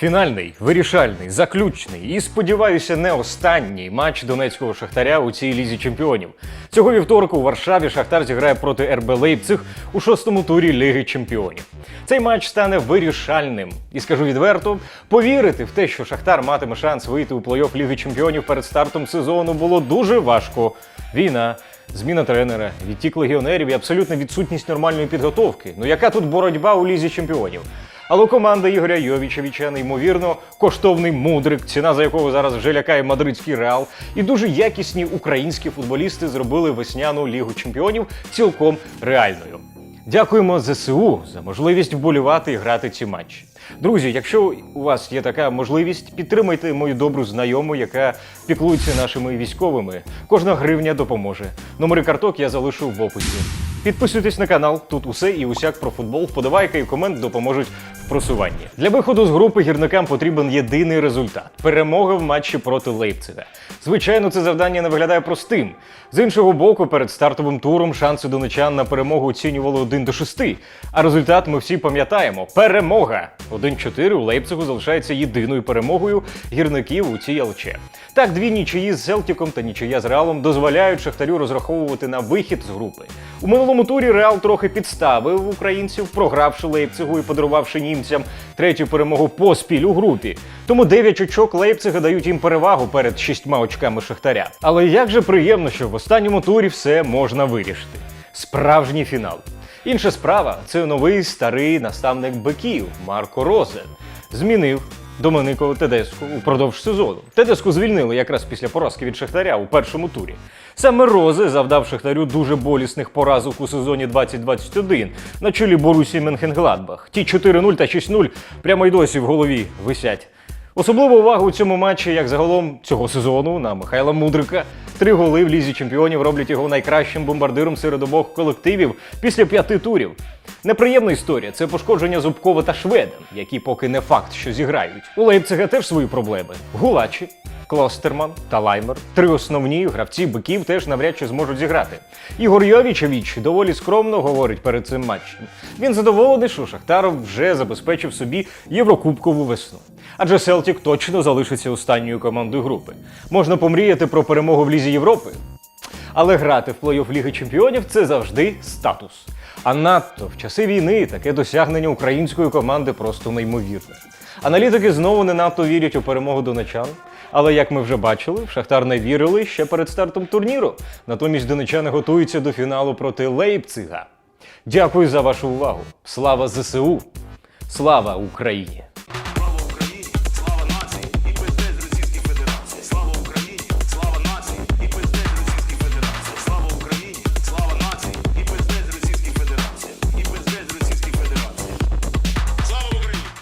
Фінальний, вирішальний, заключний і, сподіваюся, не останній матч донецького шахтаря у цій лізі чемпіонів. Цього вівторку у Варшаві Шахтар зіграє проти РБ Лейпциг у шостому турі Ліги Чемпіонів. Цей матч стане вирішальним. І скажу відверто, повірити в те, що Шахтар матиме шанс вийти у плей-офф Ліги Чемпіонів перед стартом сезону, було дуже важко. Війна. Зміна тренера, відтік легіонерів і абсолютна відсутність нормальної підготовки. Ну яка тут боротьба у лізі чемпіонів? Але команда Ігоря Йовічевича неймовірно коштовний мудрик, ціна за якого зараз вже лякає мадридський реал, і дуже якісні українські футболісти зробили весняну лігу чемпіонів цілком реальною. Дякуємо ЗСУ за можливість вболівати і грати ці матчі. Друзі, якщо у вас є така можливість, підтримайте мою добру знайому, яка піклується нашими військовими. Кожна гривня допоможе. Номери карток я залишу в описі. Підписуйтесь на канал, тут усе і усяк про футбол. Вподобайка і комент допоможуть просуванні. Для виходу з групи гірникам потрібен єдиний результат перемога в матчі проти Лейпцига. Звичайно, це завдання не виглядає простим. З іншого боку, перед стартовим туром шанси донечан на перемогу оцінювали 1 до 6. А результат ми всі пам'ятаємо: перемога! 1-4 у Лейпцигу залишається єдиною перемогою гірників у цій ЛЧ. Так, дві нічиї з Селтіком та нічия з Реалом дозволяють Шахтарю розраховувати на вихід з групи. У минулому турі Реал трохи підставив українців, програвши Лейпцигу і подарувавши німцям третю перемогу поспіль у групі. Тому 9 очок Лейпцига дають їм перевагу перед шістьма очками Шахтаря. Але як же приємно, що в останньому турі все можна вирішити. Справжній фінал. Інша справа це новий старий наставник биків Марко Розе. Змінив Доменико Тедеску упродовж сезону. Тедеску звільнили якраз після поразки від Шахтаря у першому турі. Саме Розе завдав Шахтарю дуже болісних поразок у сезоні 2021 на чолі Борусі Менхенгладбах. Ті 4-0 та 6-0 прямо й досі в голові висять. Особливу увагу у цьому матчі, як загалом цього сезону, на Михайла Мудрика. Три голи в лізі чемпіонів роблять його найкращим бомбардиром серед обох колективів після п'яти турів. Неприємна історія це пошкодження Зубкова та Шведа, які поки не факт, що зіграють. У Лейпцига теж свої проблеми. Гулачі, Клостерман та Лаймер. Три основні гравці биків теж навряд чи зможуть зіграти. Ігор Йовічевич доволі скромно говорить перед цим матчем. Він задоволений, що Шахтар вже забезпечив собі єврокубкову весну. Адже Селтік точно залишиться останньою командою групи. Можна помріяти про перемогу в Лізі Європи, але грати в плей-офф Ліги Чемпіонів це завжди статус. А надто в часи війни таке досягнення української команди просто неймовірне. Аналітики знову не надто вірять у перемогу донечан. Але як ми вже бачили, в Шахтар не вірили ще перед стартом турніру. Натомість донечани готуються до фіналу проти Лейпцига. Дякую за вашу увагу. Слава ЗСУ! Слава Україні!